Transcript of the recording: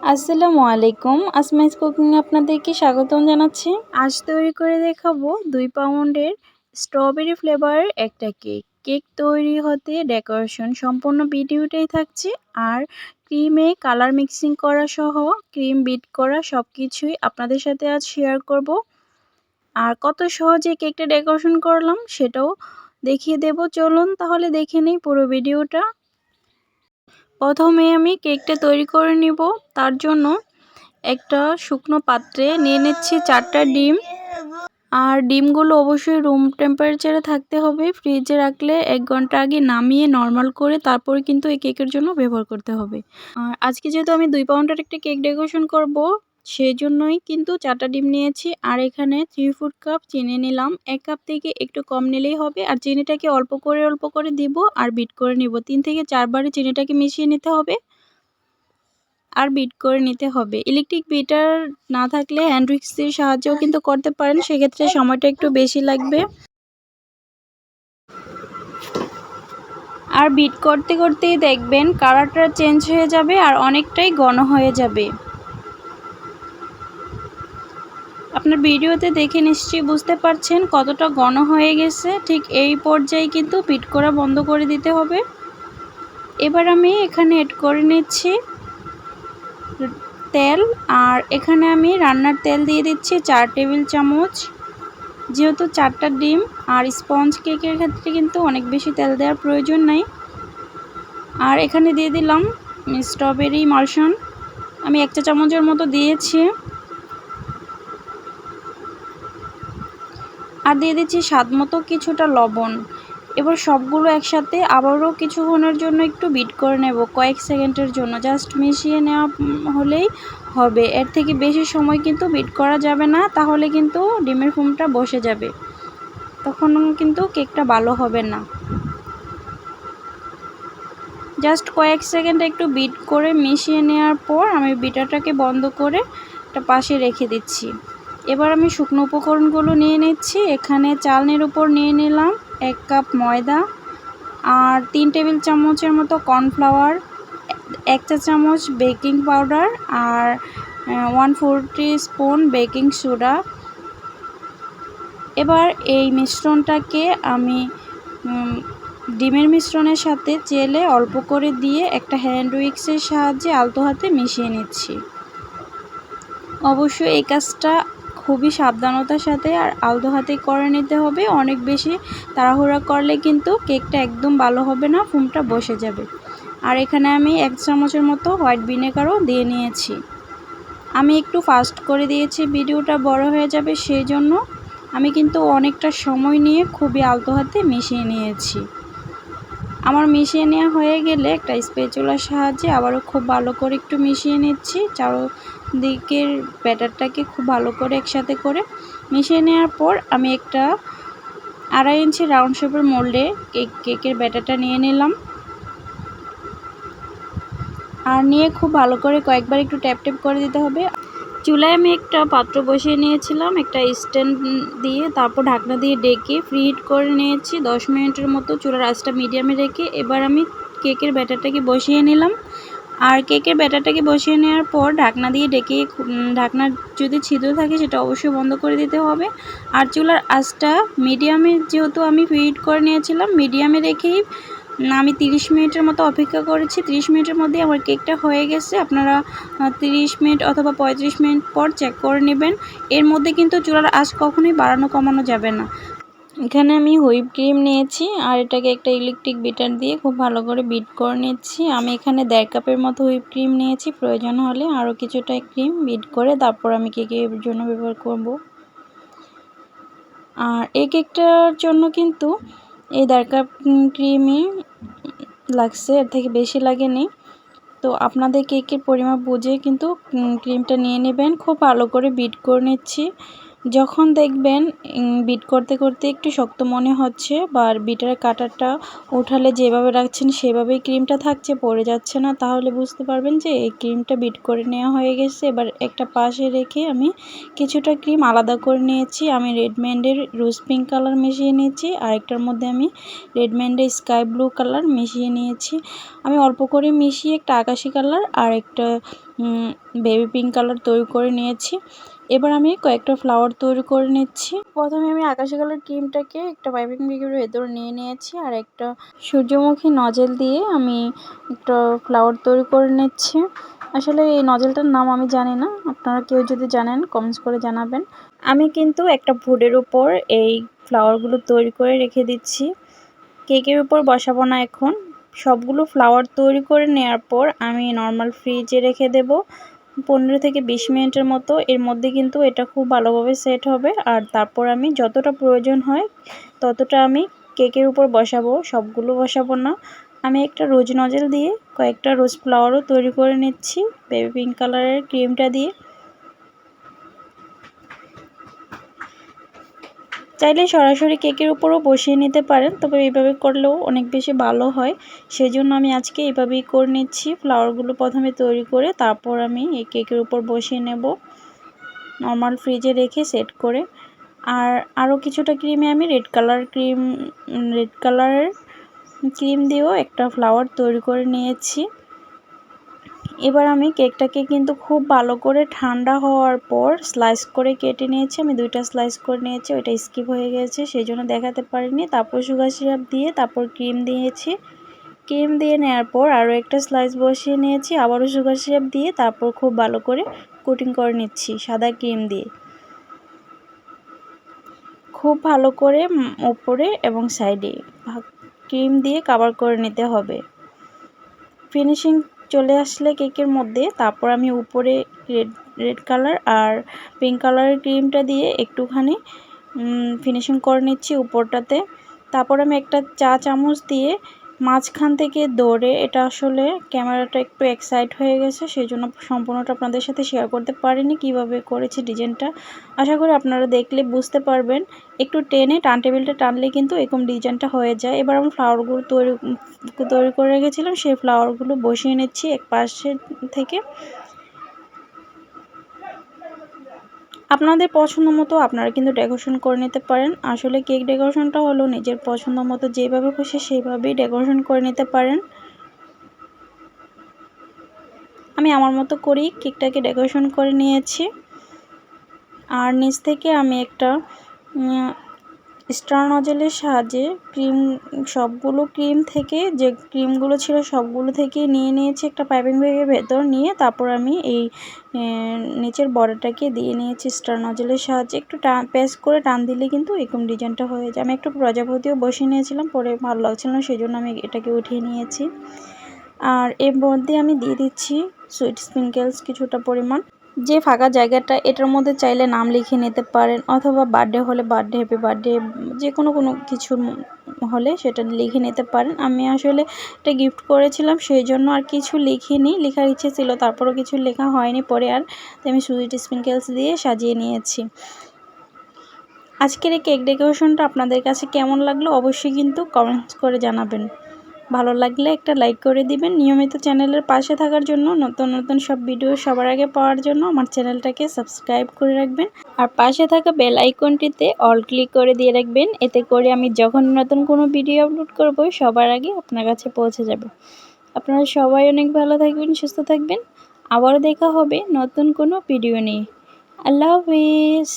আসসালামু আলাইকুম। আসমাইস কুকিং আপনাদেরকে স্বাগতম জানাচ্ছি। আজ তৈরি করে দেখাবো দুই পাউন্ডের স্ট্রবেরি ফ্লেভারের একটা কেক। কেক তৈরি হতে ডেকোরেশন সম্পূর্ণ ভিডিওটাই থাকছে আর ক্রিমে কালার মিক্সিং করা সহ, ক্রিম বিট করা সব কিছুই আপনাদের সাথে আজ শেয়ার করব। আর কত সহজে কেকটা ডেকোরেশন করলাম সেটাও দেখিয়ে দেব। চলুন তাহলে দেখে নিই পুরো ভিডিওটা। প্রথমে আমি কেকটা তৈরি করে নিব। তার জন্য একটা শুকনো পাত্রে নিয়ে নিচ্ছি চারটা ডিম। আর ডিমগুলো অবশ্যই রুম টেম্পারেচারে থাকতে হবে। ফ্রিজে রাখলে এক ঘণ্টা আগে নামিয়ে নর্মাল করে তারপর কিন্তু এই কেকের জন্য ব্যবহার করতে হবে। আর আজকে যেহেতু আমি দুই পাউন্ডের একটা কেক ডেকোরেশন করব সেই জন্যই কিন্তু চারটা ডিম নিয়েছি। আর এখানে থ্রি ফুড কাপ চিনি নিলাম। এক কাপ থেকে একটু কম নিলেই হবে। আর চিনিটাকে অল্প করে অল্প করে দিব আর বিট করে নিব। তিন থেকে চারবারে চিনিটাকে মিশিয়ে নিতে হবে। আর বিট করে নিতে হবে। ইলেকট্রিক বিটার না থাকলে হ্যান্ড উইক্সের সাহায্যেও কিন্তু করতে পারেন। সেক্ষেত্রে সময়টা একটু বেশি লাগবে। আর বিট করতে, করতেই দেখবেন কালারটা চেঞ্জ হয়ে যাবে আর অনেকটাই ঘন হয়ে যাবে। আপনার ভিডিওতে দেখে নিশ্চয়ই বুঝতে পারছেন কতটা ঘন হয়ে গেছে। ঠিক এই পর্যায়ে কিন্তু পিট করা বন্ধ করে দিতে হবে। এবার আমি এখানে এড করে নিচ্ছি তেল আর এখানে আমি রান্নার তেল দিয়ে দিচ্ছি চার টেবিল চামচ। যেহেতু চারটা ডিম আর স্পঞ্জ কেকের ক্ষেত্রে কিন্তু অনেক বেশি তেল দেওয়ার প্রয়োজন নাই। আর এখানে দিয়ে দিলাম স্ট্রবেরি মালসন আমি এক চা চামচের মতো দিয়েছি। আর দিয়ে দিচ্ছি স্বাদ মতো কিছুটা লবণ। এবার সবগুলো একসাথে আবারও কিছুক্ষণের জন্য একটু বিট করে নেব, কয়েক সেকেন্ডের জন্য। জাস্ট মিশিয়ে নেওয়া হলেই হবে। এর থেকে বেশি সময় কিন্তু বিট করা যাবে না, তাহলে কিন্তু ডিমের ফুমটা বসে যাবে। তখন কিন্তু কেকটা ভালো হবে না। জাস্ট কয়েক সেকেন্ড একটু বিট করে মিশিয়ে নেওয়ার পর আমি বিটাটাকে বন্ধ করে একটা পাশে রেখে দিচ্ছি। এবার আমি শুকনো উপকরণগুলো নিয়ে নিচ্ছি। এখানে চালনির উপর নিয়ে নিলাম এক কাপ ময়দা আর তিন টেবিল চামচের মতো কর্নফ্লাওয়ার, এক চা চামচ বেকিং পাউডার আর one fourth spoon baking soda. এবার এই মিশ্রণটাকে আমি ডিমের মিশ্রণের সাথে চেলে অল্প করে দিয়ে একটা হ্যান্ড উইক্সের সাহায্যে আলতো হাতে মিশিয়ে নিচ্ছি। অবশ্যই এই কাজটা খুবই সাবধানতার সাথে আর আলতো হাতে করে নিতে হবে। অনেক বেশি তাড়াহুড়া করলে কিন্তু কেকটা একদম ভালো হবে না, ফুমটা বসে যাবে। আর এখানে আমি এক চামচের মতো হোয়াইট ভিনেগারও দিয়ে নিয়েছি। আমি একটু ফাস্ট করে দিয়েছি, ভিডিওটা বড় হয়ে যাবে সেই জন্য। আমি কিন্তু অনেকটা সময় নিয়ে খুবই আলতো হাতে মিশিয়ে নিয়েছি। আমার মিশিয়ে নেওয়া হয়ে গেলে একটা স্পেচুলার সাহায্যে আবারও খুব ভালো করে একটু মিশিয়ে নিচ্ছি। চারো দিকের ব্যাটারটাকে খুব ভালো করে একসাথে করে মিশিয়ে নেওয়ার পর আমি একটা আড়াই ইঞ্চি রাউন্ড শেপের মোল্ডে কেক, কেকের ব্যাটারটা নিয়ে নিলাম। আর নিয়ে খুব ভালো করে কয়েকবার একটু ট্যাপ ট্যাপ করে দিতে হবে। চুলায় আমি একটা পাত্র বসিয়ে নিয়েছিলাম, একটা স্ট্যান্ড দিয়ে তারপর ঢাকনা দিয়ে ডেকে ফ্রি হিট করে নিয়েছি। দশ মিনিটের মতো চুলার আঁচটা মিডিয়ামে রেখে এবার আমি কেকের ব্যাটারটাকে বসিয়ে নিলাম। আর কেকের ব্যাটারটাকে বসিয়ে নেওয়ার পর ঢাকনা দিয়ে ডেকে ঢাকনার যদি ছিদ্র থাকে সেটা অবশ্যই বন্ধ করে দিতে হবে। আর চুলার আঁচটা মিডিয়ামে যেহেতু আমি ফিট করে নিয়েছিলাম মিডিয়ামে রেখেই আমি 30 মিনিটের মতো অপেক্ষা করেছি। 30 মিনিটের মধ্যে আমার কেকটা হয়ে গেছে। আপনারা 30 মিনিট অথবা 35 মিনিট পর চেক করে নেবেন। এর মধ্যে কিন্তু চুলার আঁচ কখনোই বাড়ানো, কমানো যাবে না। এখানে আমি হুইপ ক্রিম নিয়েছি আর এটাকে একটা ইলেকট্রিক বিটার দিয়ে খুব ভালো করে বিট করে নিচ্ছি। আমি এখানে দেড় কাপের মতো হুইপ ক্রিম নিয়েছি। প্রয়োজন হলে আরও কিছুটা ক্রিম বিট করে তারপর আমি কেকের জন্য ব্যবহার করব। আর এই কেকটার জন্য কিন্তু এই দেড় কাপ ক্রিমই লাগছে, এর থেকে বেশি লাগেনি। তো আপনাদের কেকের পরিমাপ বুঝে কিন্তু ক্রিমটা নিয়ে নেবেন। খুব ভালো করে বিট করে নিচ্ছি। যখন দেখবেন বিট করতে করতে একটু শক্ত মনে হচ্ছে বা বিটার কাটারটা উঠালে যেভাবে রাখছেন, সেভাবেই ক্রিমটা থাকছে, পড়ে যাচ্ছে না, তাহলে বুঝতে পারবেন যে এই ক্রিমটা বিট করে নেওয়া হয়ে গেছে। এবার একটা পাশে রেখে আমি কিছুটা ক্রিম আলাদা করে নিয়েছি। আমি রেডম্যান্ডের রোজ পিঙ্ক কালার মিশিয়ে নিয়েছি, আরেকটার মধ্যে আমি রেডম্যান্ডের স্কাই ব্লু কালার মিশিয়ে নিয়েছি। আমি অল্প করে মিশিয়ে একটা আকাশি কালার আর একটা বেবি পিঙ্ক কালার তৈরি করে নিয়েছি। এবার আমি কয়েকটা ফ্লাওয়ার তৈরি করে নিচ্ছি। প্রথমে আমি আকাশি কালার ক্রিমটাকে একটা পাইপিং ব্যাগের ভেতরে নিয়ে নিয়েছি আর একটা সূর্যমুখী নজেল দিয়ে আমি একটা ফ্লাওয়ার তৈরি করে নিচ্ছি। আসলে এই নজেলটার নাম আমি জানি না, আপনারা কেউ যদি জানেন কমেন্টস করে জানাবেন। আমি কিন্তু একটা ভুডের উপর এই ফ্লাওয়ারগুলো তৈরি করে রেখে দিচ্ছি। কেকের উপর বসাবো না এখন। সবগুলো ফ্লাওয়ার তৈরি করে নেওয়ার পর আমি নর্মাল ফ্রিজে রেখে দেব। পনেরো থেকে বিশ মিনিটের মতো, এর মধ্যে কিন্তু এটা খুব ভালোভাবে সেট হবে। আর তারপর আমি যতটা প্রয়োজন হয়, ততটা আমি কেকের উপর বসাবো, সবগুলো বসাবো না। আমি একটা রোজ নজেল দিয়ে কয়েকটা রোজ ফ্লাওয়ারও তৈরি করে নিচ্ছি বেবি পিঙ্ক কালারের ক্রিমটা দিয়ে। চাইলে সরাসরি কেকের উপরও বসিয়ে নিতে পারেন, তবে এইভাবে করলেও অনেক বেশি ভালো হয়। সেই জন্য আমি আজকে এইভাবেই করে নিচ্ছি ফ্লাওয়ারগুলো প্রথমে তৈরি করে তারপর আমি এই কেকের উপর বসিয়ে নেব। নর্মাল ফ্রিজে রেখে সেট করে। আর আরও কিছুটা ক্রিমে আমি রেড কালার ক্রিম রেড কালারের ক্রিম দিয়েও একটা ফ্লাওয়ার তৈরি করে নিয়েছি। এবার আমি কেকটাকে কিন্তু খুব ভালো করে ঠান্ডা হওয়ার পর স্লাইস করে কেটে নিয়েছি। আমি দুইটা স্লাইস করে নিয়েছি, ওইটা স্কিপ হয়ে গেছে সেই জন্য দেখাতে পারিনি। তারপর সুগার সিরাপ দিয়ে তারপর ক্রিম দিয়েছি। ক্রিম দিয়ে নেওয়ার পর আরও একটা স্লাইস বসিয়ে নিয়েছি, আবারও সুগার সিরাপ দিয়ে তারপর খুব ভালো করে কোটিং করে নিচ্ছি সাদা ক্রিম দিয়ে। খুব ভালো করে ওপরে এবং সাইডে ক্রিম দিয়ে কাভার করে নিতে হবে। ফিনিশিং চলে আসলে কেকের মধ্যে। তারপর আমি উপরে রেড রেড কালার আর পিঙ্ক কালারের ক্রিমটা দিয়ে একটুখানি ফিনিশিং করে নিচ্ছি উপরটাতে। তারপর আমি একটা চা চামচ দিয়ে মাঝখান থেকে দৌড়ে এটা আসলে ক্যামেরাটা একটু এক্সাইট হয়ে গেছে, সেই জন্য সম্পূর্ণটা আপনাদের সাথে শেয়ার করতে পারিনি, কীভাবে করেছি ডিজাইনটা। আশা করি আপনারা দেখলে বুঝতে পারবেন, একটু টেনে টান টেবিলটা টানলে কিন্তু এরকম ডিজাইনটা হয়ে যায়। এবার আমি ফ্লাওয়ারগুলো তৈরি তৈরি করে রেখেছিলাম, সেই ফ্লাওয়ারগুলো বসিয়ে নিচ্ছি এক পাশে থেকে। আপনাদের পছন্দ মতো আপনারা কিন্তু ডেকোরেশন করে নিতে পারেন। আসলে কেক ডেকোরেশনটা হলো নিজের পছন্দ মতো যেভাবে খুশি সেইভাবেই ডেকোরেশন করে নিতে পারেন। আমি আমার মতো করেই কেকটাকে ডেকোরেশন করে নিয়েছি। আর নিচ থেকে আমি একটা স্টার নজেলের সাহায্যে ক্রিম, সবগুলো ক্রিম থেকে যে ক্রিমগুলো ছিল সবগুলো থেকে নিয়ে নিয়েছি একটা পাইপিং ব্যাগের ভেতর নিয়ে। তারপর আমি এই নিচের বর্ডারটাকে দিয়ে নিয়েছি স্টার নজেলের সাহায্যে। একটু টান প্যাস করে টান দিলে কিন্তু এরকম ডিজাইনটা হয়ে যায়। আমি একটু প্রজাপতিও বসিয়ে নিয়েছিলাম, পরে ভালো লাগছিল না সেই জন্য আমি এটাকে উঠিয়ে নিয়েছি। আর এর মধ্যে আমি দিয়ে দিচ্ছি সুইট স্প্রিঙ্কেলস কিছুটা পরিমাণ। যে ফাঁকা জায়গাটা, এটার মধ্যে চাইলে নাম লিখে নিতে পারেন অথবা বার্থডে হলে বার্থডে হ্যাপি বার্থডে যে কোনো কোনো কিছুর হলে সেটা লিখে নিতে পারেন। আমি আসলে এটা গিফট করেছিলাম, সেই জন্য আর কিছু লিখিনি। লেখার ইচ্ছে ছিল, তারপরও কিছু লেখা হয়নি পরে আর। আমি সুইট স্প্রিঙ্কেলস দিয়ে সাজিয়ে নিয়েছি। আজকের এই কেক ডেকোরেশনটা আপনাদের কাছে কেমন লাগল অবশ্যই কিন্তু কমেন্টস করে জানাবেন। ভালো লাগলে একটা লাইক করে দিবেন। নিয়মিত চ্যানেলের পাশে থাকার জন্য নতুন নতুন সব ভিডিও সবার আগে পাওয়ার জন্য আমার চ্যানেলটাকে সাবস্ক্রাইব করে রাখবেন। আর পাশে থাকা বেল আইকনটিতে অল ক্লিক করে দিয়ে রাখবেন। এতে করে আমি যখন নতুন কোনো ভিডিও আপলোড করব, সবার আগে আপনার কাছে পৌঁছে যাবে। আপনারা সবাই অনেক ভালো থাকবেন, সুস্থ থাকবেন। আবারও দেখা হবে নতুন কোনো ভিডিও নিয়ে। আল্লাহ হাফিজ।